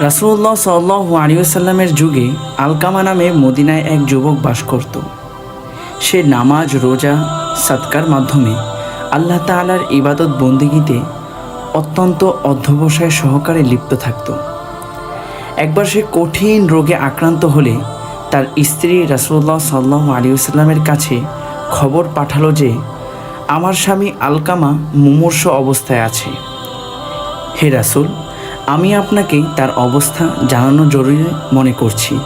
রাসুল্লাহ সাল্লাহ আলিয়াল্লামের যুগে আলকামা নামে মদিনায় এক যুবক বাস করত। সে নামাজ, রোজা সাতকার মাধ্যমে আল্লাহ তালার ইবাদত বন্দিগিতে অত্যন্ত অধ্যবসায় সহকারে লিপ্ত থাকত। একবার সে কঠিন রোগে আক্রান্ত হলে তার স্ত্রী রাসুল্লাহ সাল্লাহ আলিউসাল্লামের কাছে খবর পাঠালো যে, আমার স্বামী আলকামা মুমূর্ষ অবস্থায় আছে। হে রাসুল আমি আপনাকে তার অবস্থা জানানো জরুরি মনে করছি।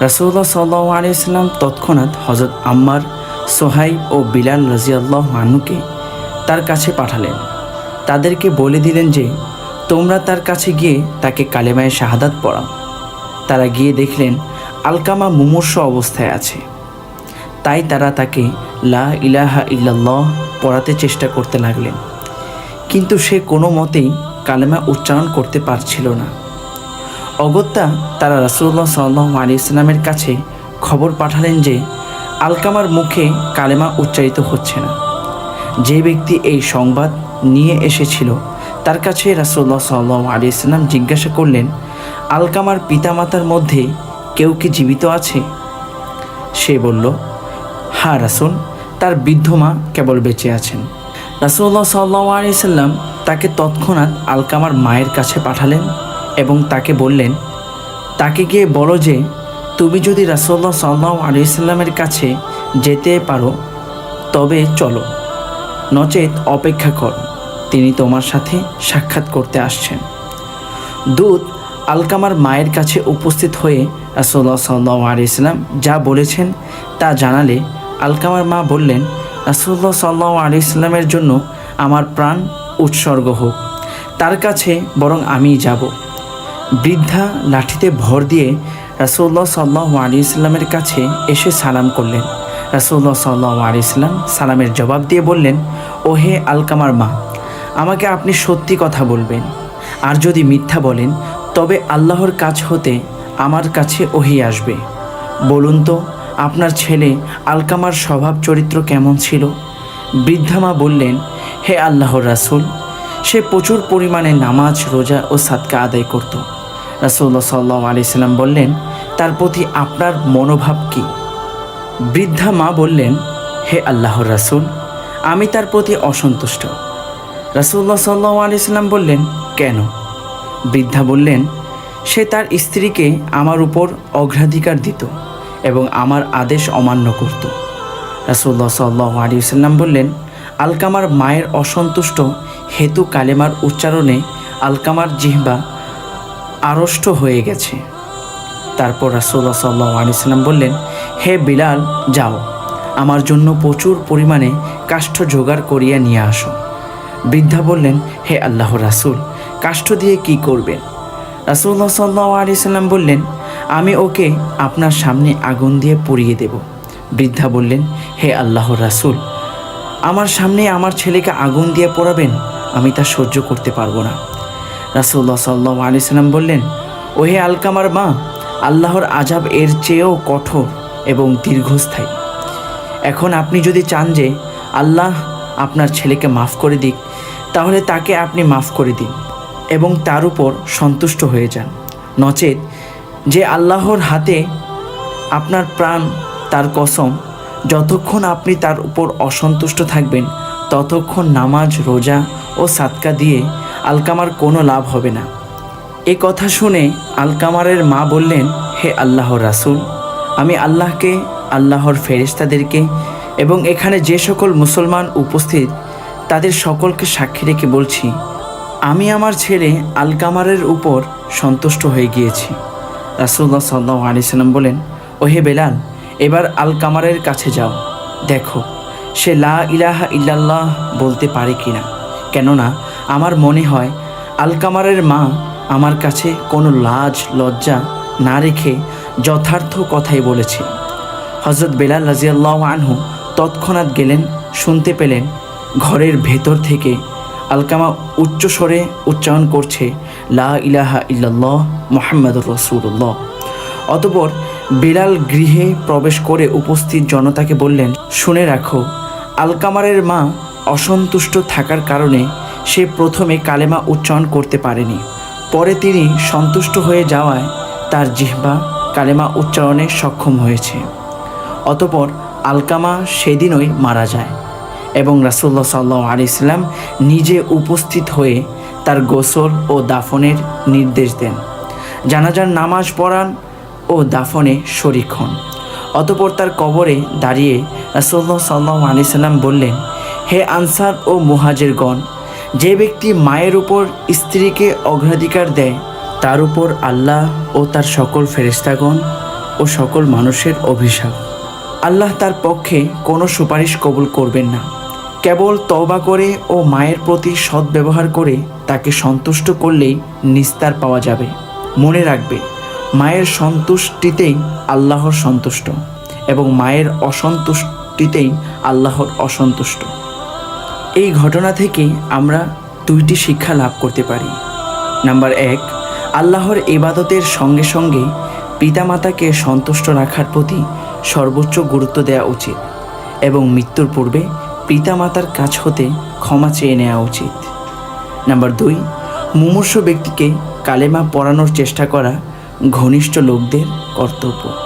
রাসুল্লাহ সাল্লাহ আলিয়াল্লাম তৎক্ষণাৎ হজরত আম্মার সোহাই ও বিলাল রাজিয়াল্লাহ মানুকে তার কাছে পাঠালেন। তাদেরকে বলে দিলেন যে, তোমরা তার কাছে গিয়ে তাকে কালেমায় শাহাদাত পড়াও। তারা গিয়ে দেখলেন আলকামা মুমূর্ষ অবস্থায় আছে। তাই তারা তাকে লা ইলাহা ইল্লাল্লাহ পড়াতে চেষ্টা করতে লাগলেন। কিন্তু সে কোনো মতেই কালেমা উচ্চারণ করতে পারছিল না। অগত্যা তারা রাসুল্লাহ সাল্লাহ আলী ইসলামের কাছে খবর পাঠালেন যে, আলকামার মুখে কালেমা উচ্চারিত হচ্ছে না। যে ব্যক্তি এই সংবাদ নিয়ে এসেছিল, তার কাছে রাসুল্লাহ সাল্লাহ আলী ইসলাম জিজ্ঞাসা করলেন, আলকামার পিতামাতার মধ্যে কেউ কি জীবিত আছে? সে বলল হ্যাঁ রাসুল, তার বৃদ্ধ মা কেবল বেঁচে আছেন। রাসুল্লাহ সাল্লাহ আলী সাল্লাম তাকে তৎক্ষণাৎ আলকামার মায়ের কাছে পাঠালেন এবং তাকে বললেন, তাকে গিয়ে বলো যে, তুমি যদি রাসুল্লাহ সাল্লাহ আলিয়াল্লামের কাছে যেতে পারো, তবে চলো। নচেত অপেক্ষা কর, তিনি তোমার সাথে সাক্ষাৎ করতে আসছেন। দূত আলকামার মায়ের কাছে উপস্থিত হয়ে রাসুল্লাহ সাল্লাহ আলিয়াল্লাম যা বলেছেন তা জানালে আলকামার মা বললেন রাসুল্লাহ সাল্লাহ আলিয়াল্লামের জন্য আমার প্রাণ উৎসর্গ হোক, তার কাছে বরং আমিই যাব। বৃদ্ধা লাঠিতে ভর দিয়ে রাসুল্লাহ সাল্লাহ আলী ইসলামের কাছে এসে সালাম করলেন। রাসুল্লাহ সাল্লাহ আলী ইসলাম সালামের জবাব দিয়ে বললেন ও হে আলকামার মা, আমাকে আপনি সত্যি কথা বলবেন। আর যদি মিথ্যা বলেন, তবে আল্লাহর কাছ হতে আমার কাছে ওহি আসবে। বলুন তো, আপনার ছেলে আলকামার স্বভাব চরিত্র কেমন ছিল? বৃদ্ধা মা বললেন হে আল্লাহর রাসুল, সে প্রচুর পরিমাণে নামাজ, রোজা ও সাদকা আদায় করত। রাসুল্লাহ সাল্লাহ আলি সাল্লাম বললেন, তার প্রতি আপনার মনোভাব কি? বৃদ্ধা মা বললেন, হে আল্লাহর রাসুল, আমি তার প্রতি অসন্তুষ্ট। রাসুল্লাহ সাল্লাহ আলি সাল্লাম বললেন, কেন? বৃদ্ধা বললেন, সে তার স্ত্রীকে আমার উপর অগ্রাধিকার দিত এবং আমার আদেশ অমান্য করত। রাসুল্লাহ সাল্লাহ আলী সাল্লাম বললেন আলকামার মায়ের অসন্তুষ্ট হেতু কালেমার উচ্চারণে আলকামার জিহ্বা আড়ষ্ট হয়ে গেছে। তারপর রাসুল্লাহ সাল্লাহ আলিয়াল্লাম বললেন, হে বিলাল, যাও। আমার জন্য প্রচুর পরিমাণে কাষ্ঠ জোগাড় করিয়া নিয়ে আসো। বৃদ্ধা বললেন, হে আল্লাহ রাসুল, কাষ্ঠ দিয়ে কি করবেন? রাসুল্লাহ সাল্লাহ আলিয়াল্লাম বললেন, আমি ওকে আপনার সামনে আগুন দিয়ে পুড়িয়ে দেব। বৃদ্ধা বললেন, হে আল্লাহ রাসুল আমার সামনে আমার ছেলেকে আগুন দিয়ে পোড়াবেন, আমি তা সহ্য করতে পারব না। রাসুল্লাহ সাল্লাহ আলি সাল্লাম বললেন, ওহে আলকামার মা, আল্লাহর আজাব এর চেয়েও কঠোর এবং দীর্ঘস্থায়ী। এখন আপনি যদি চান যে আল্লাহ আপনার ছেলেকে মাফ করে দিক, তাহলে তাকে আপনি মাফ করে দিন এবং তার উপর সন্তুষ্ট হয়ে যান। নচেত যে আল্লাহর হাতে আপনার প্রাণ, তার কসম যতক্ষণ আপনি তার উপর অসন্তুষ্ট থাকবেন, ততক্ষণ নামাজ, রোজা ও সাতকা দিয়ে আলকামার কোনো লাভ হবে না। এ কথা শুনে আলকামারের মা বললেন, হে আল্লাহর রাসুল, আমি আল্লাহকে, আল্লাহর ফেরেশতাদেরকে এবং এখানে যে সকল মুসলমান উপস্থিত, তাদের সকলকে সাক্ষী রেখে বলছি, আমি আমার ছেলে আলকামারের উপর সন্তুষ্ট হয়ে গিয়েছি। রাসুল্লাহ সাল্লাহ আলি সাল্লাম বলেন, ওহে বেলাল এবার আল কামারের কাছে যাও। দেখো, সে লা ইলাহা ইল্লাল্লাহ বলতে পারে কি না কেননা, আমার মনে হয় আল কামারের মা আমার কাছে কোনো লাজ, লজ্জা না রেখে যথার্থ কথাই বলেছে। হজরত বেলাল রাজিয়াল্লাহ আনহু তৎক্ষণাৎ গেলেন, শুনতে পেলেন ঘরের ভেতর থেকে আলকামা উচ্চস্বরে উচ্চারণ করছে, লা ইলাহা ইল্লাল্লাহ মোহাম্মদুর রসুল্লাহ অতপর বিলাল গৃহে প্রবেশ করে উপস্থিত জনতাকে বললেন, শুনে রাখো, আলকামারের মা অসন্তুষ্ট থাকার কারণে সে প্রথমে কালেমা উচ্চারণ করতে পারেনি। পরে তিনি সন্তুষ্ট হয়ে যাওয়ায় তার জিহ্বা কালেমা উচ্চারণে সক্ষম হয়েছে। অতপর আলকামা সেদিনই মারা যায় এবং রাসুল্লাহ সাল্লাহ আলি ইসলাম নিজে উপস্থিত হয়ে তার গোসল ও দাফনের নির্দেশ দেন। জানাজার নামাজ পড়ান ও দাফনে শরিক হন। অতপর তার কবরে দাঁড়িয়ে রাসুল্লাহ সাল্লাহ আলি সাল্লাম বললেন, হে আনসার ও মুহাজেরগণ, যে ব্যক্তি মায়ের উপর স্ত্রীকে অগ্রাধিকার দেয়, তার উপর আল্লাহ ও তার সকল ফেরেস্তাগণ ও সকল মানুষের অভিশাপ। আল্লাহ তার পক্ষে কোনো সুপারিশ কবুল করবেন না। কেবল তওবা করে ও মায়ের প্রতি সদ্ব্যবহার করে তাকে সন্তুষ্ট করলেই নিস্তার পাওয়া যাবে। মনে রাখবে মায়ের সন্তুষ্টিতেই আল্লাহর সন্তুষ্ট এবং মায়ের অসন্তুষ্টিতেই আল্লাহর অসন্তুষ্ট। এই ঘটনা থেকে আমরা দুইটি শিক্ষা লাভ করতে পারি। নাম্বার এক, আল্লাহর ইবাদতের সঙ্গে সঙ্গে পিতামাতাকে সন্তুষ্ট রাখার প্রতি সর্বোচ্চ গুরুত্ব দেওয়া উচিত এবং মৃত্যুর পূর্বে পিতামাতার কাছ হতে ক্ষমা চেয়ে নেওয়া উচিত। নাম্বার দুই, মুমূর্ষ ব্যক্তিকে কালেমা পড়ানোর চেষ্টা করা ঘনিষ্ঠ লোকদের কর্তব্য।